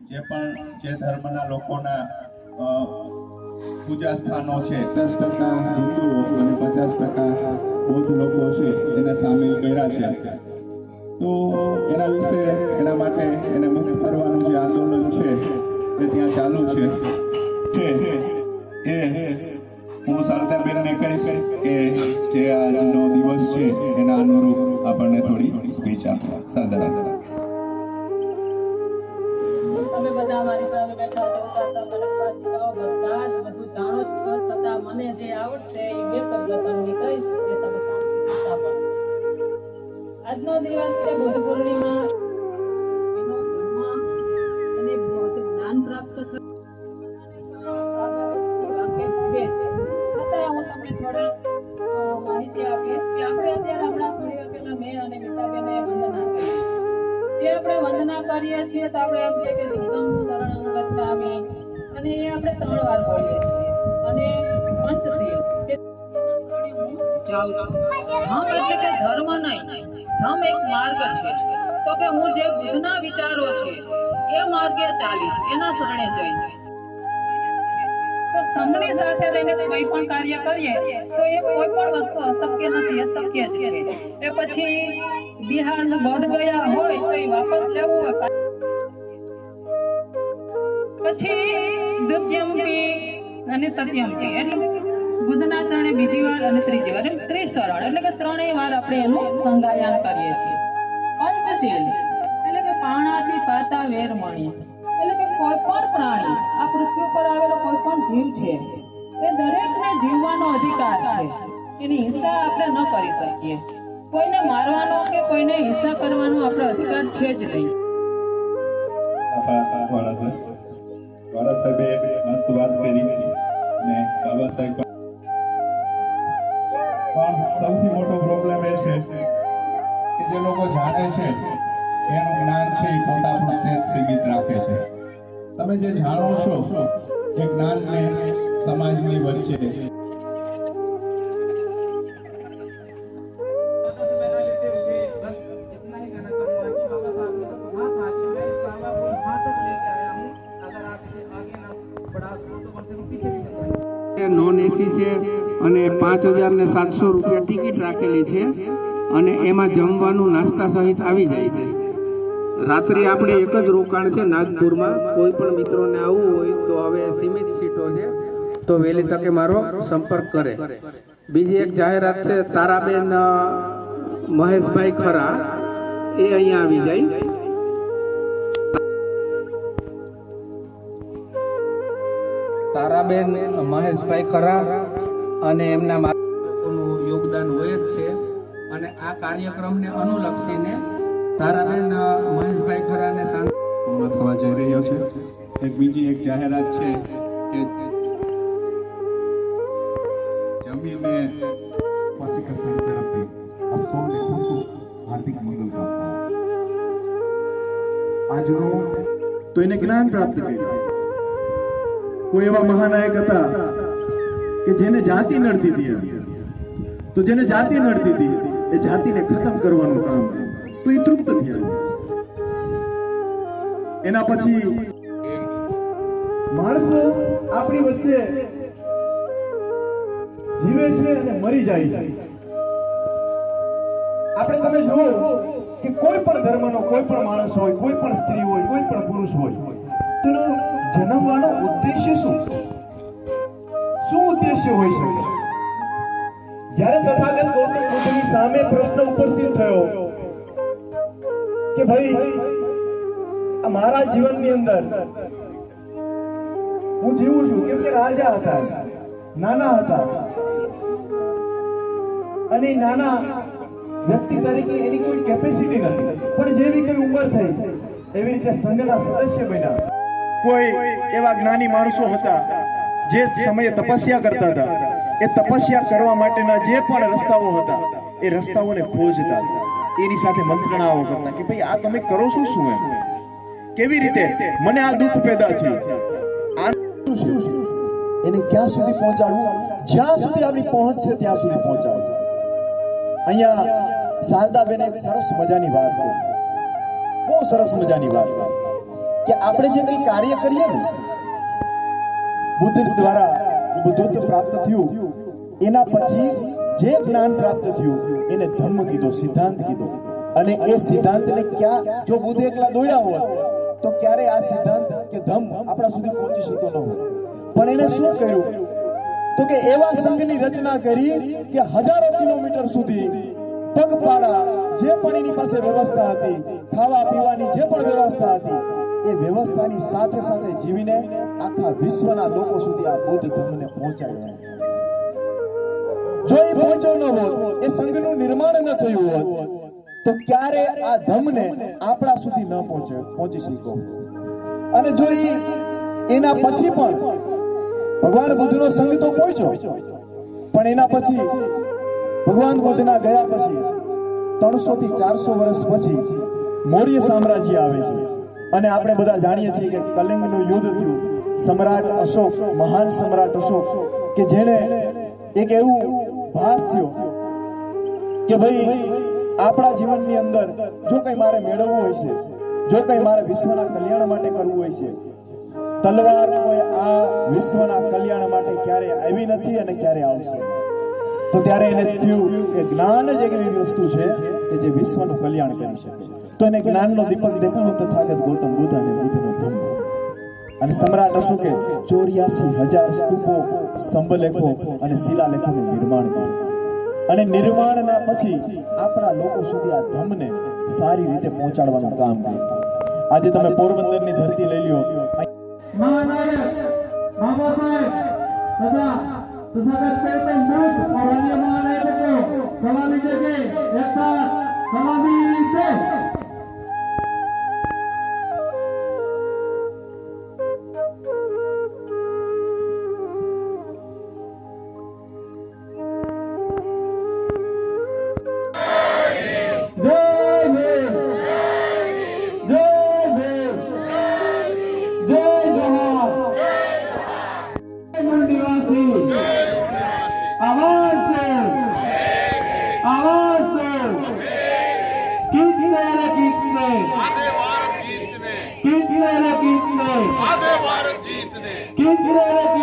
જે પણ જે ધર્મના લોકોના પૂજા સ્થાનો છે. દસ ટકા હિન્દુઓ અને પચાસ ટકા બૌદ્ધ લોકો છે, એને સામેલ કર્યા છે. તો એના વિશે, એના માટે એને મુક્ત કરવાનું જે આંદોલન છે, એ ત્યાં ચાલુ છે. એ હું શારદાબેનને કહીશ કે જે આજનો દિવસ છે, એના અનુરૂપ આપણને થોડી સ્પીચ આપવા શારદાબેન બધા જાણો છો મને જે આવડશે એ બે શબ્દો તમને કહીશ તમે શાંતિથી આજનો દિવસ છે જે આપણે વંદના કરીએ છીએ તો આપણે એમ કે નિગમ શરણમ ગચ્છામિ. અને એ આપણે ત્રણ વાર બોલીએ છીએ. અને પંચશીલ. જાઉં છું. ધમ એટલે કે ધર્મ નહીં. ધમ એક માર્ગ છે. તો કે હું જે બુદ્ધના વિચારો છે, એ માર્ગે ચાલીશ, એના શરણે જઈશ. સંઘની સાથે રહીને કોઈ પણ કાર્ય કરીએ, તો એ કોઈ પણ વસ્તુ અશક્ય નથી, અશક્ય છે. એ પછી બિહાર બોધ ગયા હોય તો એ વાપસ લેવું હોય. પછી દ્વિતીયમપી અને તૃતીયમપી એટલે બુદ્ધના શરણે બીજી વાર અને ત્રીજી વાર, એટલે ત્રિશરણ એટલે કે ત્રણેય વાર આપણે એનું સંગાયન કરીએ છીએ. પંચશીલ, એટલે કે પાણાથી પાતા વેરમણી. એટલે કે કોઈ પણ પ્રાણી, આ પૃથ્વી પર આવેલો કોઈ પણ જીવ છે, એ દરેકને જીવવાનો અધિકાર છે. એની હિંસા આપણે ન કરી શકીએ. કોઈને મારવાનો કે કોઈને હિંસા કરવાનો આપણો અધિકાર છે જ નહીં. સૌથી મોટો પ્રોબ્લેમ એ છે કે જે લોકો જાણે છે એનું જ્ઞાન છે એ પોતા પૂરતે સીમિત રાખે છે. તમે જે જાણો છો એ જ્ઞાનને સમાજની વચ્ચે નોન એસી છે અને પાંચ હજાર ને સાતસો રૂપિયા ટિકિટ રાખેલી છે અને એમાં જમવાનું, નાસ્તા સહિત આવી જાય છે. રાત્રે આપણે એક જ રોકાણ છે નાગપુરમાં. કોઈ પણ મિત્રોને આવવું હોય તો હવે સીમિત સીટો છે. તો વહેલી તકે મારો સંપર્ક કરે. બીજી એક જાહેરાત છે, તારાબેન મહેશભાઈ ખરા. એ અહીંયા આવી જાય. તારાબેન, મહેશભાઈ ખરા અને એમના યોગદાન હોય જ છે. અને આ કાર્યક્રમને અનુલક્ષીને તારાબેન મહેશભાઈ ખરાને પૂર્ણ થવા જઈ રહ્યો છે. એક બીજી એક જાહેરાત છે કે જમીને સંઘ તરફથી. આપ ખૂબ હાર્દિક મંગલ આજનો તો એને જ્ઞાન પ્રાપ્ત કર્યું. કોઈ એવા મહાનાયક હતા કે જેને જાતિ નડતી હતી તો જેને જાતિ નડતી હતી, એ જાતિને ખતમ કરવાનું કામ. તો થયા. એના પછી માણસો આપણી વચ્ચે જીવે છે અને મરી જાય છે. આપણે તમે જુઓ કે કોઈ પણ ધર્મનો કોઈ પણ માણસ હોય, કોઈ પણ સ્ત્રી હોય, કોઈ પણ પુરુષ હોય, તેનો જન્મવાનો ઉદ્દેશ્ય શું? શું ઉદ્દેશ્ય હોઈ શકે? જ્યારે તથાગત ગૌતમ બુદ્ધની સામે પ્રશ્ન ઉપસ્થિત થયો કે ભાઈ, આ મારા જીવનની અંદર હું જીવું છું. કેમ કે રાજા હતા, નાના હતા. અને નાના વ્યક્તિ તરીકે એની કોઈ કેપેસિટી નથી. પણ જેવી કઈ ઉંમર થઈ, એવી રીતે સંઘના સદસ્ય બન્યા. કોઈ એવા જ્ઞાની માણસો હતા જે સમયે તપસ્યા કરતા હતા. એ તપસ્યા કરવા માટેના જે પણ રસ્તાઓ હતા, એ રસ્તાઓને ખોજતા એની સાથે મંત્રણાઓ કરતા કે ભાઈ, આ તમે કરો છો શું એમ? કેવી રીતે? મને આ દુઃખ પેદા થયું. એને ક્યાં સુધી પહોંચાડવું? જ્યાં સુધી આપણી પહોંચ છે, ત્યાં સુધી પહોંચાડવું. અહીંયા શારદાબેન એક સરસ મજાની વાત કરી બહુ સરસ મજાની વાત કરી કે આપણે જે કંઈ કાર્ય કરીએ ને, બુદ્ધ દ્વારા બુદ્ધત્વ પ્રાપ્ત થયું, એના પછી જે જ્ઞાન પ્રાપ્ત થયું, એને ધર્મ કીધો, સિદ્ધાંત કીધો. અને એ સિદ્ધાંતને ક્યાં, જો બુદ્ધ એકલા દોડ્યા હોય, તો ક્યારે આ સિદ્ધાંત કે ધમ આપણા સુધી પહોંચી શકતો ન હોય? પણ એને શું કર્યું? તો કે એવા સંઘની રચના કરી કે હજારો કિલોમીટર સુધી પગપાળા જે પણ એની પાસે વ્યવસ્થા હતી, ખાવા પીવાની જે પણ વ્યવસ્થા હતી, એ વ્યવસ્થાની સાથે સાથે જીવીને આખા વિશ્વના લોકો સુધી આ બૌદ્ધ ધર્મને પહોંચાડ્યો. જો એ પહોંચ્યો ન હોત, એ સંઘનું નિર્માણ ન થયું હોત, તો ક્યારે આ ધમને આપણા સુધી ન પહોંચે? પહોંચી શક્યો અને જો એ એના પછી પણ ભગવાન બુદ્ધનો સંઘ તો પહોંચ્યો, પણ એના પછી ભગવાન બુદ્ધના ગયા પછી ત્રણસો થી ચારસો વર્ષ પછી મૌર્ય સામ્રાજ્ય આવે છે. અને આપણે બધા જાણીએ છીએ કે કલિંગનું યુદ્ધ થયું. સમ્રાટ અશોક, મહાન સમ્રાટ અશોક, કે જેણે એક એવું ભાસ થયો કે ભાઈ, આપણા જીવનની અંદર જો કંઈ મારે મેળવવું હોય છે, જો કંઈ મારે વિશ્વના કલ્યાણ માટે કરવું હોય છે, તલવાર કોઈ આ વિશ્વના કલ્યાણ માટે ક્યારે આવી નથી અને ક્યારે આવશે? તો ત્યારે એને થયું કે જ્ઞાન જ એક એવી વસ્તુ છે કે જે વિશ્વનું કલ્યાણ કરી શકે. તો એને જ્ઞાનનો દીપક દેખાણો તથાગત ગૌતમ બુદ્ધ અને બુદ્ધનો અને સમ્રાટ અશોકે ચોર્યાસી હજાર સ્તૂપો સ્તંભલેખો અને શિલાલેખોનું નિર્માણ કર્યું અને નિર્માણના પછી આપણા લોકો સુધી આ ધમ્મને સારી રીતે પહોંચાડવાનું કામ કર્યું આજે તમે પોરબંદરની ધરતી લઈ લ્યો મહાનાયક બાબા સાહેબ તથા તથાગત ગૌતમ બુદ્ધ और अन्य महानायकों को सलामी देके एक साथ सलामी दे जीतने कितने रे